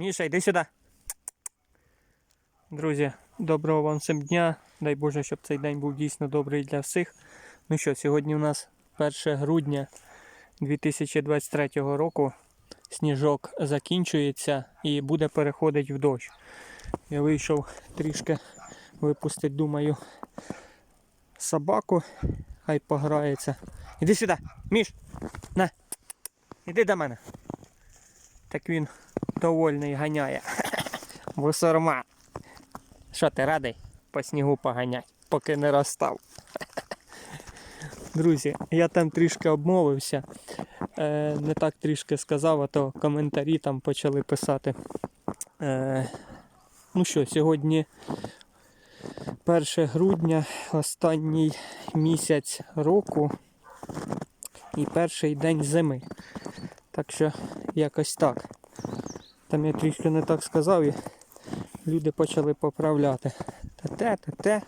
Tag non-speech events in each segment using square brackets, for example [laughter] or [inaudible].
Міша, йди сюди. Друзі, доброго вам всім дня. Дай Боже, щоб цей день був дійсно добрий для всіх. Ну що, сьогодні у нас 1 грудня 2023 року. Сніжок закінчується і буде переходити в дощ. Я вийшов трішки випустити, думаю, собаку. Хай пограється. Іди сюди, Міш! На! Іди до мене. Так він довольний ганяє. [laughs] Бусурма. Що ти радий по снігу поганять, поки не розстав. [laughs] Друзі, я там трішки обмовився. Е, не так трішки сказав, а то коментарі там почали писати. Е, ну що, сьогодні 1 грудня, останній місяць року і перший день зими. Так що якось так. Там я трішки не так сказав і люди почали поправляти. Та те, та те.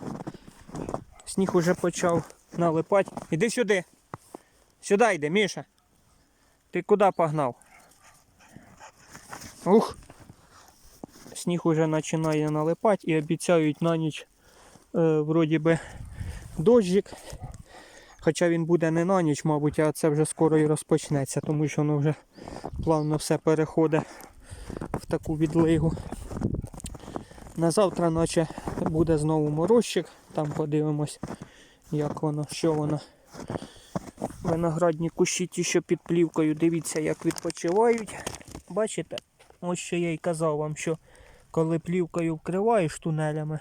Сніг уже почав налипати. Іди сюди. Сюди йди, Міша. Ти куди погнав? Ух. Сніг уже починає налипати і обіцяють на ніч е, вроді би дощик. Хоча він буде не на ніч, мабуть, а це вже скоро і розпочнеться, тому що воно вже плавно все переходить в таку відлигу. На завтра ночі буде знову морозчик, там подивимось, як воно, що воно. Виноградні кущі ті, що під плівкою, дивіться, як відпочивають. Бачите? Ось що я й казав вам, що коли плівкою вкриваєш тунелями,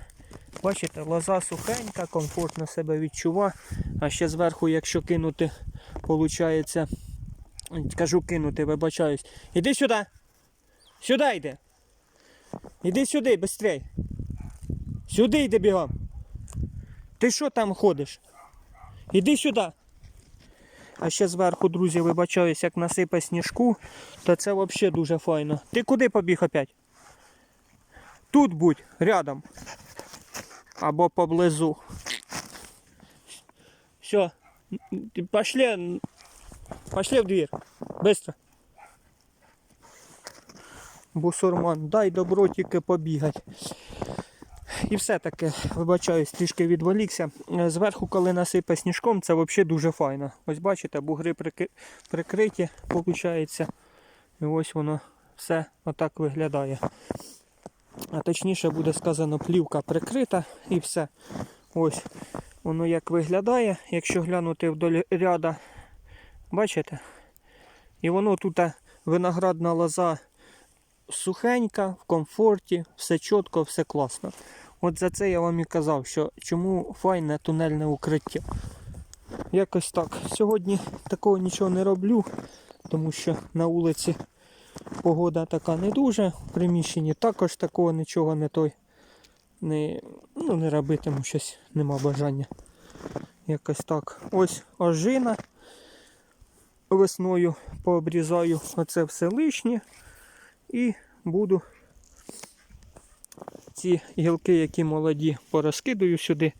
бачите, лоза сухенька, комфортно себе відчува. А ще зверху, якщо кинути, виходить, кажу кинути, вибачаюсь. Іди сюди. Сюди йди. Іди сюди, швидше. Сюди йди бігом. Ти що там ходиш? Іди сюди. А ще зверху, друзі, вибачаюсь, як насипе сніжку, то це взагалі дуже файно. Ти куди побіг опять? Тут будь, рядом. Або поблизу. Все. Пошли. Пошли в дверь. Быстро. Бусурман, дай добро тільки побігать. І все-таки, вибачаюсь, трішки відволікся. Е, Зверху, коли насипе сніжком, це взагалі дуже файно. Ось бачите, бугри прикриті, виходить. І ось воно все отак виглядає. А точніше буде сказано, плівка прикрита і все. Ось воно як виглядає, якщо глянути вдоль ряда. Бачите? І воно тут виноградна лоза сухенька, в комфорті, все чітко, все класно. От за це я вам і казав, що чому файне тунельне укриття. Якось так. Сьогодні такого нічого не роблю, тому що на вулиці погода така не дуже, в приміщенні також такого нічого не той не, ну, не робитиму, щось нема бажання. Якось так. Ось ожина. Весною пообрізаю оце все лишнє і буду ці гілки, які молоді, порозкидаю сюди,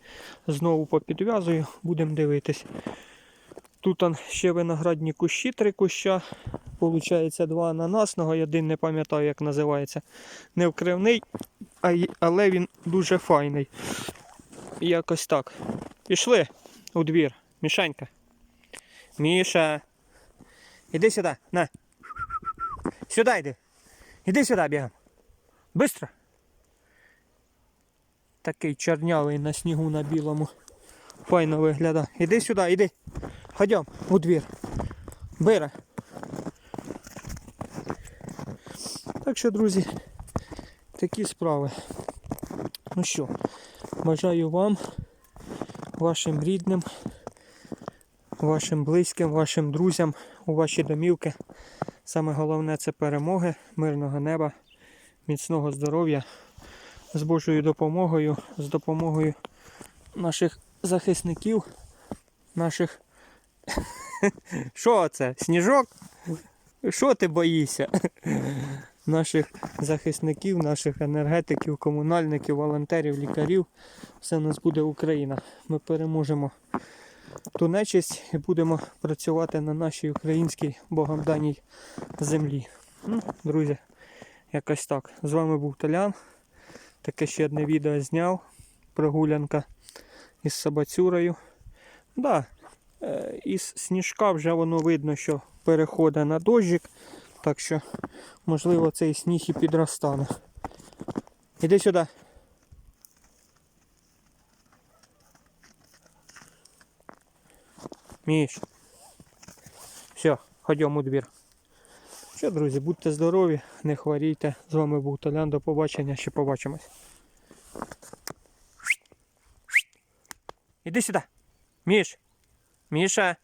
знову попідв'язую, будемо дивитись. Тут ще виноградні кущі, три куща. Получається два ананасного, я один не пам'ятаю, як називається. Не вкривний, але він дуже файний. Якось так. Пішли у двір. Мішенька. Міша. Іди сюди, на. Сюди йди. Іди сюди бігом. Быстро. Такий чорнявий на снігу на білому. Файно виглядає. Іди сюди, іди. Ходім у двір. Бира. Так що, друзі, такі справи. Ну що, бажаю вам, вашим рідним, вашим близьким, вашим друзям у ваші домівки. Саме головне це перемоги, мирного неба, міцного здоров'я з Божою допомогою, з допомогою наших захисників, наших. [laughs] Що це? Сніжок? Що ти боїшся? [laughs] Наших захисників, наших енергетиків, комунальників, волонтерів, лікарів. Все у нас буде Україна. Ми переможемо ту нечисть і будемо працювати на нашій українській Богом даній землі. Ну, друзі, Якось так. З вами був Толян. Таке ще одне відео зняв. Прогулянка із собацюрою. Да, е, із сніжка вже воно видно, що переходить на дощик. Так що, можливо, цей сніг і підростане. Іди сюди. Міш. Все, ходімо у двір. Що, друзі, будьте здорові, не хворійте. З вами був Толян. До побачення, ще побачимось. Іди сюди. Міш. Міша.